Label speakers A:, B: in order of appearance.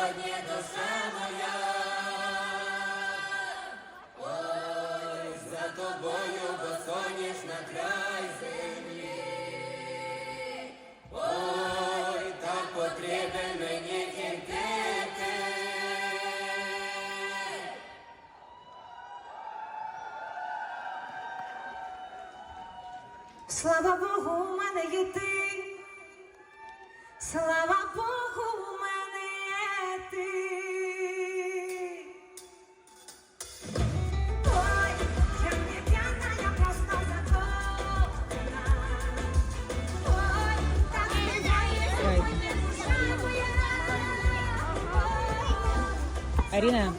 A: Господнє душа моя, ой, за тобою, босоніж на край землі, ой, так потрібен мені кінтете.
B: Слава Богу, у мене є ти, слава.
C: Arina,